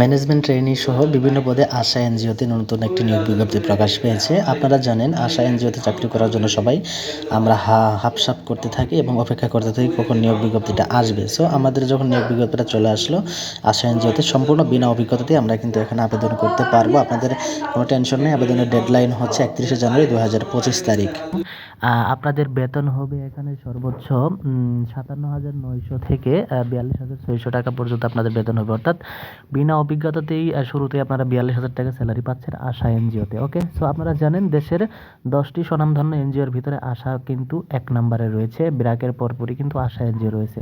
Management trainee সহ বিভিন্ন পদে আশা এনজিওতে নতুন একটি নিয়োগ বিজ্ঞপ্তি প্রকাশ পেয়েছে। আপনারা জানেন, আশা এনজিওতে চাকরি করার জন্য সবাই আমরা হা, হাপসাপ করতে থাকি এবং অপেক্ষা করতে থাকি কখন নিয়োগ বিজ্ঞপ্তিটা আসবে। সো আমাদের যখন নিয়োগ বিজ্ঞপ্তিটা চলে আসলো, আশা এনজিওতে সম্পূর্ণ বিনা অভিজ্ঞতাতে আমরা কিন্তু এখানে আবেদন করতে পারব। আপনাদের কোনো টেনশন নেই, আবেদনের ডেডলাইন হচ্ছে একত্রিশে জানুয়ারি দু হাজার পঁচিশ তারিখ। আপনাদের বেতন হবে এখানে সর্বোচ্চ সাতান্ন হাজার নয়শো থেকে বিয়াল্লিশ হাজার ছয়শো টাকা পর্যন্ত আপনাদের বেতন হবে। অর্থাৎ বিনা অভিজ্ঞতাতেই আহ, শুরুতেই আপনারা বিয়াল্লিশ হাজার টাকা স্যালারি পাচ্ছেন আশা এনজিওতে ওকে? সো আপনারা জানেন দেশের দশটি স্বনামধন্য এনজিওর ভিতরে আশা কিন্তু এক নম্বরে রয়েছে ব্র্যাকের পরপরই কিন্তু আশা এনজিও রয়েছে।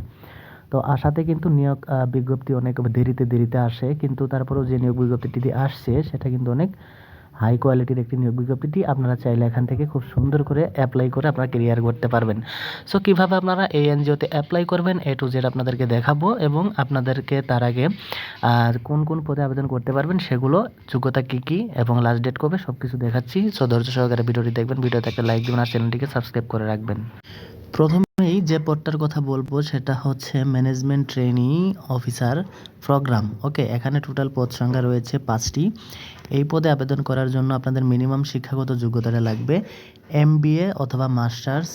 তো আশাতে কিন্তু নিয়োগ বিজ্ঞপ্তি অনেক দেরিতে দেরিতে আসে কিন্তু তারপরেও যে নিয়োগ বিজ্ঞপ্তিটি আসছে সেটা কিন্তু অনেক হাই কোয়ালিটির একটি নিয়োগ বিজ্ঞপ্তিটি আপনারা চাইলে এখান থেকে খুব সুন্দর করে অ্যাপ্লাই করে আপনারা কেরিয়ার করতে পারবেন। সো কীভাবে আপনারা এই এনজিওতে অ্যাপ্লাই করবেন? এ টু জেড আপনাদেরকে দেখাবো এবং আপনাদেরকে তার আগে, আর কোন কোন পদে আবেদন করতে পারবেন সেগুলো, যোগ্যতা কী কী এবং লাস্ট ডেট কবে সব কিছু দেখাচ্ছি। সো ধৈর্য সহকারে ভিডিওটি দেখবেন। ভিডিওতে একটা লাইক দেবেন আর চ্যানেলটিকে সাবস্ক্রাইব করে রাখবেন। প্রথমেই যে পদটার কথা বলব সেটা হচ্ছে management trainee officer program okay এখানে টোটাল পদ সংখ্যা রয়েছে পাঁচটি। এই পদে আবেদন করার জন্য আপনাদের মিনিমাম শিক্ষাগত যোগ্যতাটা লাগবে। এম অথবা মাস্টার্স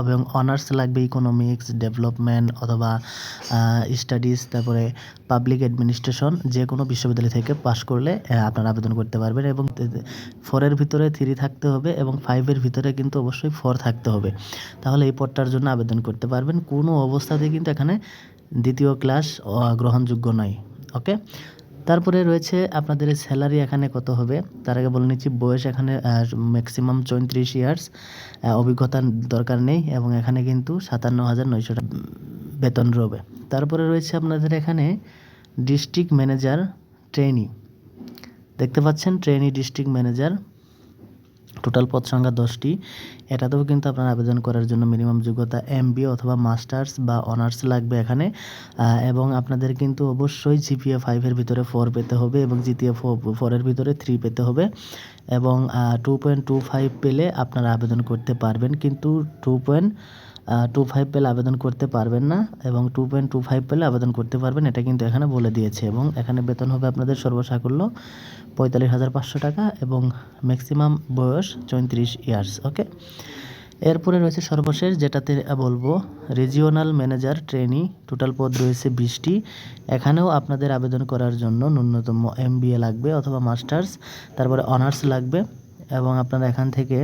এবং অনার্স লাগবে ইকোনমিক্স ডেভেলপমেন্ট অথবা স্টাডিজ তারপরে পাবলিক অ্যাডমিনিস্ট্রেশন যে কোনো বিশ্ববিদ্যালয় থেকে পাশ করলে আপনারা আবেদন করতে পারবেন এবং ফোরের ভিতরে থ্রি থাকতে হবে এবং ফাইভের ভিতরে কিন্তু অবশ্যই ফোর থাকতে হবে। তাহলে এই পদটার জন্য আবেদন করতে পারবেন। কোনো অবস্থাতেই কিন্তু এখানে দ্বিতীয় ক্লাস গ্রহণযোগ্য নয় ওকে তারপরে রয়েছে আপনাদের স্যালারি এখানে কত হবে? তার আগে বলে নিচ্ছি, বয়স এখানে ম্যাক্সিমাম চৌত্রিশ ইয়ার্স অভিজ্ঞতার দরকার নেই এবং এখানে কিন্তু সাতান্ন হাজার নয়শো বেতন রবে। তারপরে রয়েছে আপনাদের এখানে ডিস্ট্রিক্ট ম্যানেজার ট্রেনি দেখতে পাচ্ছেন ট্রেনি ডিস্ট্রিক্ট ম্যানেজার টোটাল পদ সংখ্যা দশটি। এটাতেও কিন্তু আপনার আবেদন করার জন্য মিনিমাম যোগ্যতা এম অথবা মাস্টার্স বা অনার্স লাগবে এখানে। এবং আপনাদের কিন্তু অবশ্যই জিপিএ ফাইভের ভিতরে ফোর পেতে হবে এবং জিপিএ ফোরের ভিতরে থ্রি পেতে হবে। এবং টু পয়েন্ট টু ফাইভ পেলে আপনারা আবেদন করতে পারবেন। কিন্তু টু পয়েন্ট টু ফাইভ পেলে আবেদন করতে পারবেন না এবং টু পয়েন্ট টু ফাইভ পেলে আবেদন করতে পারবেন, এটা কিন্তু এখানে বলে দিয়েছে এবং এখানে বেতন হবে আপনাদের সর্বসাকুল্য পঁয়তাল্লিশ হাজার পাঁচশো টাকা এবং ম্যাক্সিমাম বয়স চৌত্রিশ ইয়ার্স ওকে এরপরে রয়েছে সর্বশেষ, যেটাতে বলব রিজিওনাল ম্যানেজার ট্রেনি টোটাল পদ রয়েছে বিশটি। এখানেও আপনাদের আবেদন করার জন্য ন্যূনতম এম লাগবে অথবা মাস্টার্স তারপরে অনার্স লাগবে এবং আপনারা এখান থেকে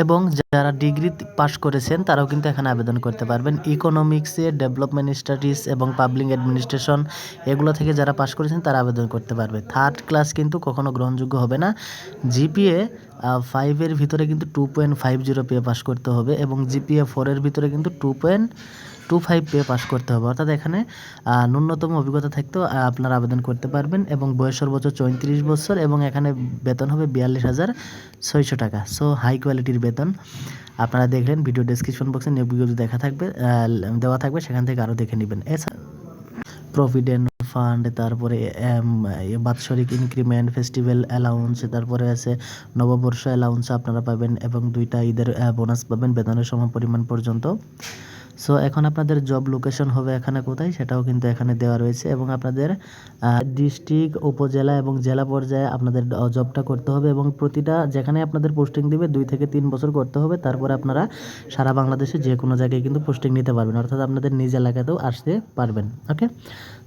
এবং যারা ডিগ্রি পাশ করেছেন, তারাও কিন্তু এখানে আবেদন করতে পারবেন। ইকোনমিক্সে ডেভেলপমেন্ট স্টাডিজ এবং পাবলিক অ্যাডমিনিস্ট্রেশন এগুলো থেকে যারা পাশ করেছেন, তারা আবেদন করতে পারবে। থার্ড ক্লাস কিন্তু কখনো গ্রহণযোগ্য হবে না। জিপিএ ফাইভের ভিতরে কিন্তু টু পয়েন্ট ফাইভ জিরো পেয়ে পাশ করতে হবে এবং জিপিএ ফোরের ভিতরে কিন্তু টু পয়েন্ট টু ফাইভ পেয়ে পাস করতে হবে। অর্থাৎ এখানে ন্যূনতম অভিজ্ঞতা থাকতেও আপনারা আবেদন করতে পারবেন এবং বয়স সর্বোচ্চ চৌত্রিশ বছর এবং এখানে বেতন হবে বিয়াল্লিশ হাজার ছয়শো টাকা। সো হাই কোয়ালিটির বেতন। আপনারা দেখলেন ভিডিও ডেসক্রিপশন বক্সে নিয়োগ দেখা থাকবে দেওয়া থাকবে, সেখান থেকে আরও দেখে নেবেন। এছাড়া প্রভিডেন্ট ফান্ড তারপরে বাৎসরিক ইনক্রিমেন্ট ফেস্টিভ্যাল অ্যালাউন্স তারপরে আছে নববর্ষ অ্যালাউন্স আপনারা পাবেন এবং দুইটা ঈদের বোনাস পাবেন বেতনের সম পরিমাণ পর্যন্ত। সো এখন আপনাদের জব লোকেশন হবে এখানে কোথায়? সেটাও কিন্তু এখানে দেওয়া রয়েছে এবং আপনাদের ডিস্ট্রিক্ট উপজেলা এবং জেলা পর্যায়ে আপনাদের জবটা করতে হবে এবং প্রতিটা যেখানে আপনাদের পোস্টিং দিবে দুই থেকে তিন বছর করতে হবে। তারপরে আপনারা সারা বাংলাদেশে যে কোনো জায়গায় কিন্তু পোস্টিং নিতে পারবেন। অর্থাৎ আপনাদের নিজ এলাকাতেও আসতে পারবেন। ওকে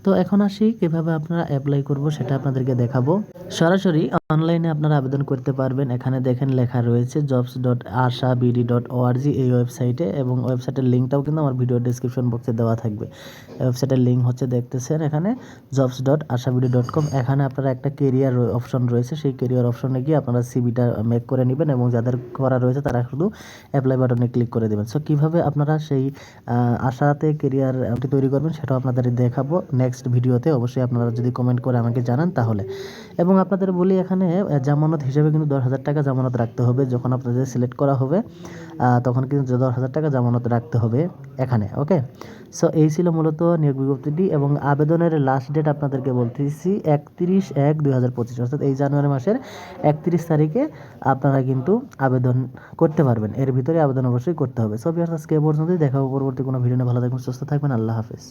তো এখন আসি, কীভাবে আপনারা অ্যাপ্লাই করব সেটা আপনাদেরকে দেখাবো। সরাসরি অনলাইনে আপনারা আবেদন করতে পারবেন। এখানে দেখেন লেখা রয়েছে jobs dot Asha BD dot ORG এই ওয়েবসাইটে এবং ওয়েবসাইটের লিঙ্কটাও কিন্তু আমার ভিডিও ডিসক্রিপশন বক্সে দেওয়া থাকবে। ওয়েবসাইটের লিঙ্ক হচ্ছে দেখতেছেন এখানে jobs dot Asha BD dot com এখানে আপনারা একটা কেরিয়ার অপশন রয়েছে। সেই কেরিয়ার অপশনে গিয়ে আপনারা সিবিটা মেক করে নেবেন এবং যাদের করা রয়েছে তারা শুধু অ্যাপ্লাই বাটনে ক্লিক করে দেবেন। সো কীভাবে আপনারা সেই আশাতে কেরিয়ার তৈরি করবেন সেটাও আপনাদের দেখাবো। নেক্সট ভিডিওতে অবশ্যই আপনারা যদি কমেন্ট করে আমাকে জানান তাহলে। এবং আপনাদের বলি এখানে জামানত হিসেবে কিন্তু দশ হাজার টাকা জামানত রাখতে হবে যখন আপনাদের সিলেক্ট করা হবে। তখন কিন্তু দশ হাজার টাকা জামানত রাখতে হবে এখানে ওকে সো এই ছিল মূলত নিয়োগ বিজ্ঞপ্তিটি এবং আবেদনের লাস্ট ডেট আপনাদেরকে বলতেছি একত্রিশ এক দুই হাজার পঁচিশ, অর্থাৎ এই জানুয়ারি মাসের একত্রিশ তারিখে আপনারা কিন্তু আবেদন করতে পারবেন। এর ভিতরে আবেদন অবশ্যই করতে হবে। সব আজকে পর্যন্তই। দেখা হবে পরবর্তী কোনো ভিডিও ভালো থাকবেন, সুস্থ থাকবেন। আল্লাহ হাফেজ।